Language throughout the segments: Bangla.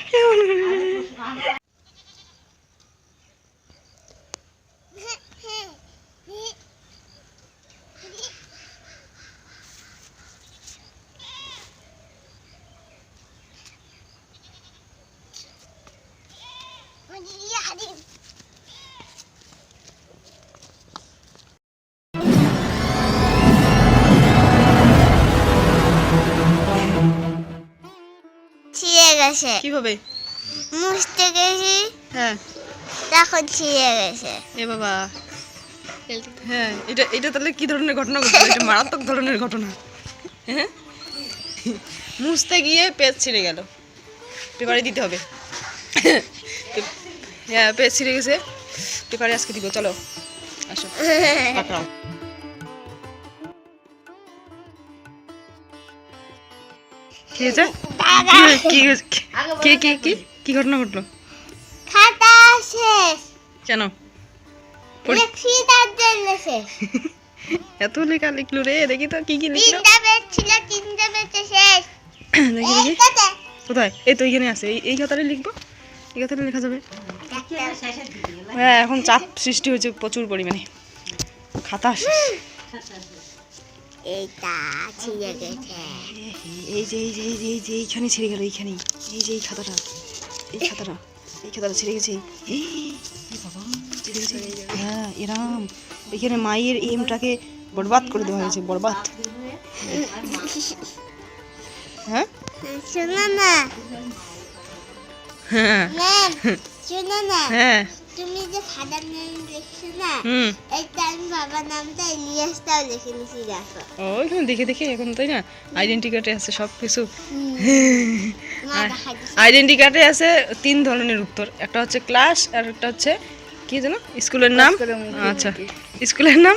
ছিঁড়ে গেছে। কীভাবে? মুছতে গেছি হ্যাঁ। তখন ছিঁড়ে গেছে। এ বাবা। হ্যাঁ এটা এটা তাহলে কি ধরনের ঘটনা ঘটলো? এটা মারাত্মক ধরনের ঘটনা। হ্যাঁ? মুছতে গিয়ে পেজ ছিঁড়ে গেল। পেপারে দিতে হবে। হ্যাঁ পেজ ছিঁড়ে গেছে। পেপারে আজকে দিব চলো। আসো। কি হয়েছে? কি কি ঘটনা ঘটলো? খাতা শেষ। কেন? এত লেখা লিখলো রে দেখি তো কি কি লিখলো। তিনটা শেষ। দেখি দেখি। কোথায়? এই তো এখানে আছে। এই খাতাটা লিখব। এই খাতাটা লেখা যাবে। হ্যাঁ এখন চাপ সৃষ্টি হয়েছে প্রচুর পরিমাণে। খাতা শেষ। এইটা ছিঁড়ে গেছে। এই যে এই যে এই যে এই যে এইখানে ছিঁড়ে গেল এইখানেই। এই যে এই খাতাটা এই খাতাটা এই খাতাটা ছিঁড়ে গেছে। হ্যাঁ এরাম। এখানে মায়ের এমটাকে বরবাদ করে দেওয়া হয়েছে বরবাদ। হ্যাঁ? হ্যাঁ। হ্যাঁ। তুমি যে ফাদার নেম লিখছো না এইটা আমি বাবার নামটা ইলিয়াসটাও লিখে নিছি দেখো। ও এখানে দেখে দেখে এখন তাই না? আইডেন্টি কার্ডে আছে সব কিছু আইডেন্টি কার্ডে আছে তিন ধরনের উত্তর। একটা হচ্ছে ক্লাস আর একটা হচ্ছে কি জানো স্কুলের নাম? আচ্ছা। স্কুলের নাম?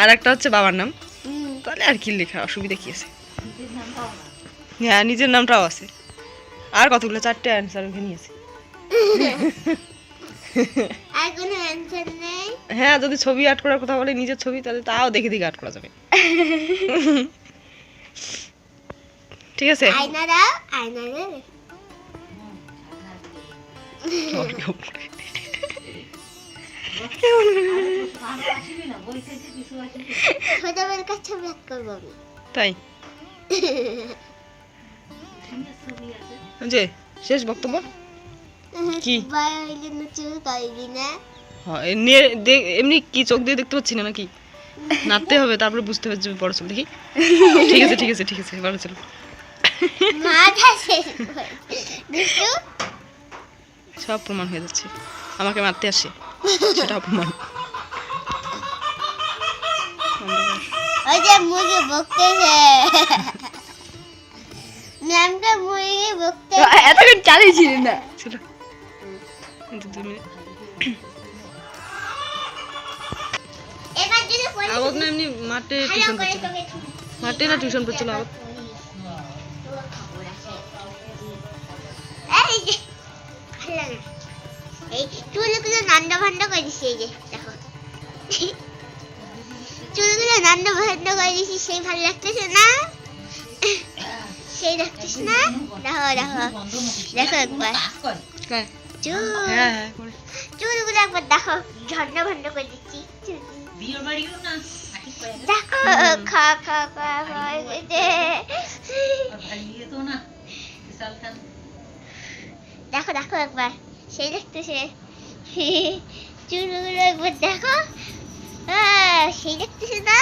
আর একটা হচ্ছে বাবার নাম। তাহলে আর কি লেখা অসুবিধা কি আছে? হ্যাঁ নিজের নামটাও আছে। আর কতগুলো? চারটে অ্যান্সার ওখানে আছে আর কোনো অ্যান্সার নেই? হ্যাঁ যদি ছবি আর্ট করার কথা বলে নিজের ছবি তাহলে তাও দেখে দেখে আর্ট করা যাবে। ঠিক আছে? আয়না দাও আয়না তাই? যে শেষ বক্তব্য? কি? হ্যাঁ, এমনি কি চোখ দিয়ে দেখতে পাচ্ছি না নাকি? নাড়তে হবে তারপরে বুঝতে পারছি বড় চল দেখি? ঠিক আছে ঠিক আছে ঠিক আছে বড় চল সব প্রমাণ হয়ে যাচ্ছে। আমাকে মারতে আসে সেটা অপমান। ওই যে মুরগি বকতেছে। ম্যামকে মুরগি বকতে এতক্ষণ চালিয়েছিলি না। আবক না এমনি মাঠে টিউশন মাঠে না টিউশন এই চুলগুলো নান্ডা ভান্ডা করে দিছি এই যে দেখো। চুলগুলো নান্ডা ভান্ডা করে দিছি সেই ভালো লাগতেছে না? সেই লাগতেছে না? দেখো দেখো। দেখো একবার। হ্যাঁ চুল। হ্যাঁ হ্যাঁ চুলগুলো একবার দেখো ঝন্ডা ভান্ডা করে দিচ্ছি। দেখো খা খা খা খা যে। দেখো দেখো একবার সেই দেখতেছে। চুলগুলো একবার দেখো। সেই দেখতেছে না?